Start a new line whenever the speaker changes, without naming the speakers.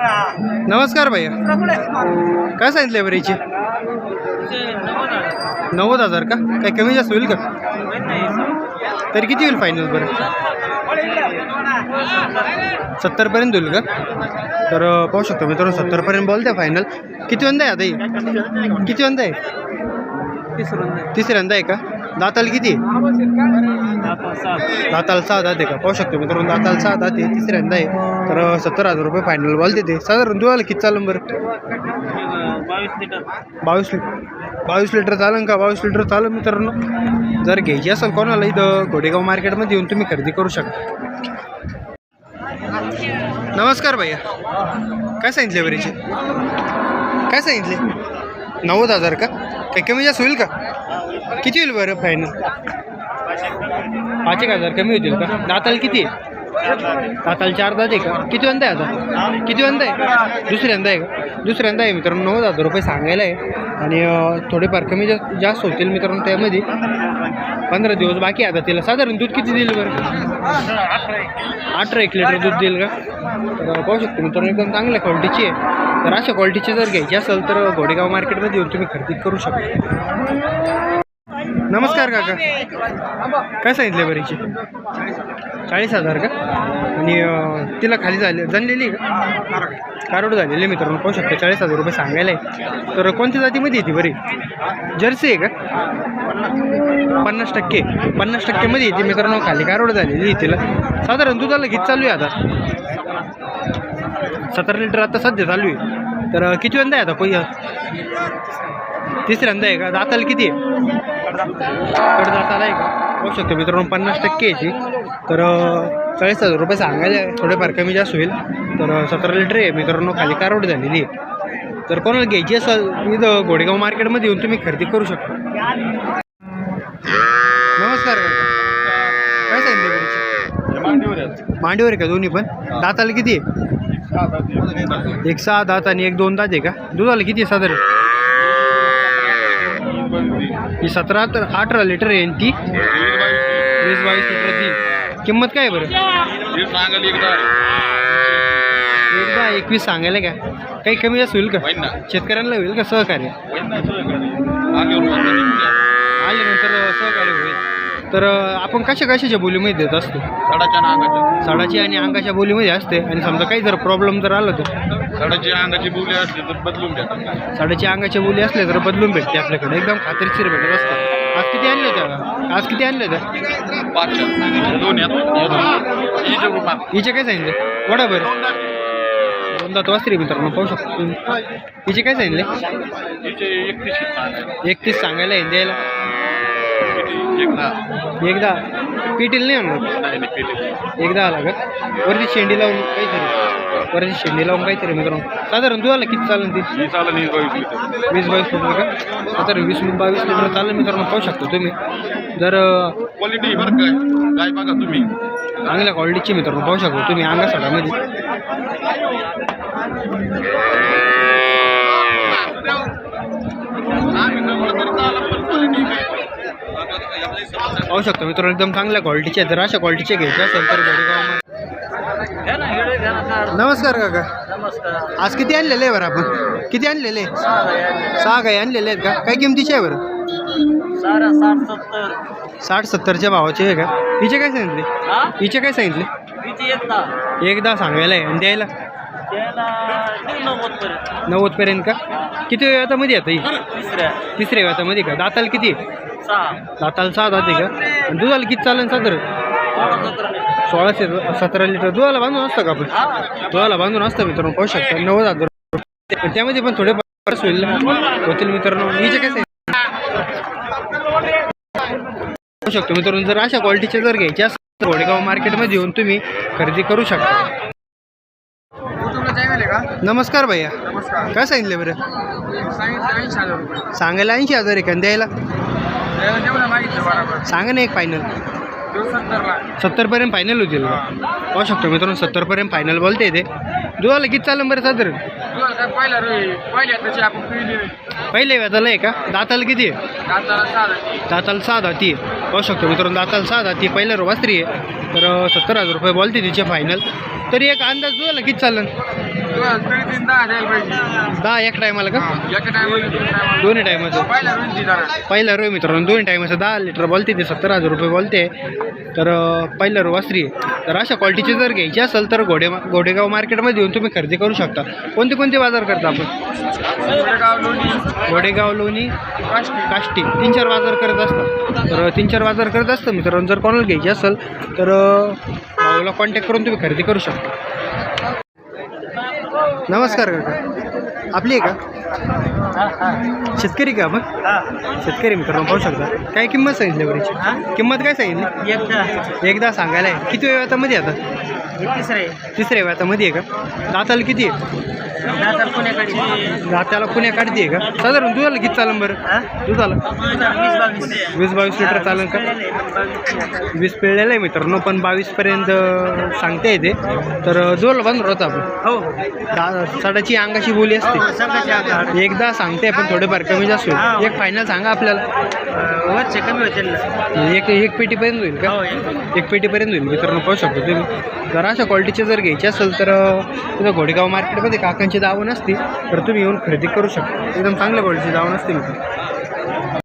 नमस्कार भैया. काय सांगितलं बरीची? नव्वद हजार का? काय कमी जास्त होईल का? तरी किती होईल फायनल बरं? सत्तरपर्यंत होईल का? तर पाहू शकतो मित्रांनो सत्तरपर्यंत बोलते फायनल किती वंदा आहे आता किती वंदा आहे? तिसऱ्यांदा आहे का? दाताला किती? दाताला सहा दात का? पाहू शकतो मित्रांनो दाताला सहा दात तिसऱ्यांदा आहे. तर सत्तर हजार रुपये फायनल बोलते ते साधारण दुवाला किती चालून बरं? बावीस लिटर. बावीस लिटर चालेल का? बावीस लिटर चालेल मित्रांनो. जर घ्यायची असेल कोणाला इथं घोडेगाव मार्केटमध्ये येऊन तुम्ही खरेदी करू शकता. नमस्कार भैया. काय सांगितले बरीचे? काय सांगितले? नव्वद हजार का? काही कमी जास्त होईल का? किती होईल बरं फायनल पाच एक हजार कमी होतील का? दाताला किती आहे? दाताला चार दात आहे का? किती अंदा आहे आता? किती अंदा आहे? दुसऱ्यांदा आहे का? दुसऱ्यांदा आहे मित्रांनो नऊ हजार रुपये सांगायला आहे. आणि थोडेफार कमी जास्त जास्त होतील मित्रांनो त्यामध्ये. पंधरा दिवस बाकी आता तिला. साधारण दूध किती देईल बरं? अठरा एक लिटर दूध देईल का? तर पाहू शकतो मित्रांनो एकदम चांगल्या क्वालिटीची आहे. तर अशा क्वालिटीची जर घ्यायची असेल तर घोडेगाव मार्केटमध्ये येऊन तुम्ही खरेदी करू शकता. नमस्कार काका. काय सांगितले बरीची चाळीस हजार का? आणि तिला खाली झाले जनलेली का? कारोड झालेली आहे मित्रांनो पाहू शकतो चाळीस हजार रुपये सांगायला आहे. तर कोणत्या जातीमध्ये येते बरी? जर्सी आहे का? पन्नास टक्के. पन्नास टक्केमध्ये येते मित्रांनो खाली कारोड झालेली आहे तिला. साधारण दुधाला किती चालू आहे आता? सतरा लिटर आता सध्या चालू आहे. तर किती वंदा आहे आता पहिला तिसऱ्यांदा आहे का? दाताला किती आहे? कड आहे का पाहू शकतो. मित्रांनो पन्नास टक्के याची. तर चाळीस हजार रुपये सांगायला थोडेफार कमी जास्त होईल. तर सतरा लिटर आहे. मित्रांनो खाली कारवड झालेली आहे. तर कोणाला घ्यायची असेल इथं घोडेगाव मार्केटमध्ये येऊन तुम्ही खरेदी करू शकता. नमस्कार काय सांगितलं मांडीवर आहे का दोन्ही पण? दाताला किती आहे? एक सहा दात आणि एक दोन दात आहे का? दुधाला किती आहे साधारण? ही सतरा तर अठरा लिटर आहे ती वीस बावीस किंमत काय आहे बरं? एकदा. एकवीस सांगायला का? काही कमी जास्त होईल का? शेतकऱ्यांना होईल का सहकार्य? आल्यानंतर सहकार्य होईल. तर आपण कशा कशाच्या बोलीमध्ये देत असतो? साडाची आणि अंगाच्या. बोलीमध्ये असते. आणि समजा काही जर प्रॉब्लेम जर आला तर?
साडाची अंगाची बोली असली तर बदलून
साडेची अंगाच्या बोली असल्या तर बदलून भेटते आपल्याकडे. एकदम खात्रीशीर भेटत असतं. आज किती आणले होत्या आज किती आणले होत्या
दोन येतो
हिचे काय सांगितले? वडा बरं. दोनदा तो वासरी मित्रांनो पाहू शकतो तुम्ही. हिचे काय सांगितले?
एकतीस सांगायला
आहे द्यायला
एकदा.
एकदा. पिटील नाही
पेले
एकदा आला का? वरती शेंडी लावून काहीतरी. वरती शेंडी लावून काहीतरी मित्रांनो साधारण दुधाला किती चालेल ती? वीस बावीस लिटर का? साधारण वीस बावीस लिटर चालेल मित्रांनो पाहू शकतो तुम्ही. जर
क्वालिटी बरं काय काय बघा तुम्ही.
चांगल्या क्वालिटीची मित्रांनो पाहू शकतो तुम्ही. अंगासाडामध्ये पाहू शकतो मित्रांनो एकदम चांगल्या क्वालिटीचे. जर अशा क्वालिटीचे घ्यायचे असेल तर नमस्कार काका.
नमस्कार.
आज किती आणलेले आहे बरं आपण? किती आणलेले? सहा गाई आणलेले आहेत. का? काय किमतीचे आहे बरं?
साठ सत्तर.
साठ सत्तरच्या भावाचे आहे का? हिचे काय सांगितले? हिचे काय सांगितले?
येत
एकदा. सांगायला आहे. आणि द्यायला? नव्वदपर्यंत का? किती व्यातामध्ये आता ही?
तिसऱ्या.
तिसऱ्या व्यातामध्ये का? दाताला किती दाताला सहा दाते का? आणि दुधाला किती चालेल साधारण. सोळाशे सतरा लिटर. दुधाला बांधून असतं का आपण? दुधाला बांधून असतं मित्रांनो पाहू शकता. नव्वद हजार रुपये. पण त्यामध्ये पण थोडे बरंच होईल होतील मित्रांनो. हिचे सांगितले? पाहू शकतो मित्रांनो जर अशा क्वालिटीचे जर घ्यायचे असेल तर घोडेगाव मार्केटमध्ये येऊन तुम्ही खरेदी करू शकता. नमस्कार भैया. काय सांगितले बरं? सांगायला ऐंशी हजार आहे का? द्यायला? सांगा ना एक फायनल सत्तरपर्यंत फायनल होतील. पाहू शकतो मित्रांनो सत्तरपर्यंत फायनल बोलते ते. दुधाला किती चालेल बरं साधारण?
काय पहिले
व्याताला आहे का? दाताला किती आहे?
दाताला सहा झाली.
दाती आहे. पाहू शकतो मित्रांनो दाताला सहा दाती पहिल्या रोबास्त्री आहे. तर सत्तर हजार रुपये बोलते तिचे फायनल तरी एक अंदाज दुधाला किती चालेल?
दहा
एक टायमाला का? दोन्ही टायमाचं.
पहिला
रो मित्रांनो दोन्ही टायमाचं. दहा लिटर बोलते ते सत्तर हजार रुपये बोलते. तर पहिला रो वासरी आहे तर अशा क्वालिटीची जर घ्यायची असेल तर घोडे घोडेगाव मार्केटमध्ये येऊन तुम्ही खरेदी करू शकता. कोणते कोणते बाजार करता आपण? घोडेगाव लोणी
काष्टी.
काष्टी तीन चार बाजार करत असतात तर तीन चार बाजार करत असतं मित्रांनो जर कोणाला घ्यायची असेल तर भाऊला कॉन्टॅक्ट करून तुम्ही खरेदी करू शकता. नमस्कार काका. आपली आहे का? शेतकरी का आपण शेतकरी मित्रांनो पाहू शकता. काय किंमत सांगितली बरीची किंमत काय सांगितली?
एकदा.
एकदा सांगायला आहे. किती वेळमध्ये आता?
तिसरे
तिसऱ्या वेळामध्ये आहे का? दाताला किती आहे?
पुण्याकडे
दाताला पुण्या काढते का? साधारण दुधाला किती चालन बरं? दुधाला?
वीस बावीस.
वीस बावीस लिटर चालेल का? वीस पिळलेलं आहे मित्रांनो पण बावीसपर्यंत सांगता येते तर जोरला बांधून होता आपण.
हो.
दा साडाची अंगाची बोली असते.
सगळ्याचे आकार
एकदा सांगते पण थोडेफार कमी जास्त होईल. एक फायनल सांगा आपल्याला.
वरचे कमी होतील
एक एक पेटीपर्यंत होईल का?
हो एक
पेटीपर्यंत होईल मित्रांनो पाहू शकतो तुम्ही. जर अशा क्वालिटीचे जर घ्यायचे असेल तर तिथं घोडेगाव मार्केटमध्ये काकांची दावण असते तर तुम्ही येऊन खरेदी करू शकता. एकदम चांगल्या क्वालिटीची दावण असते मित्र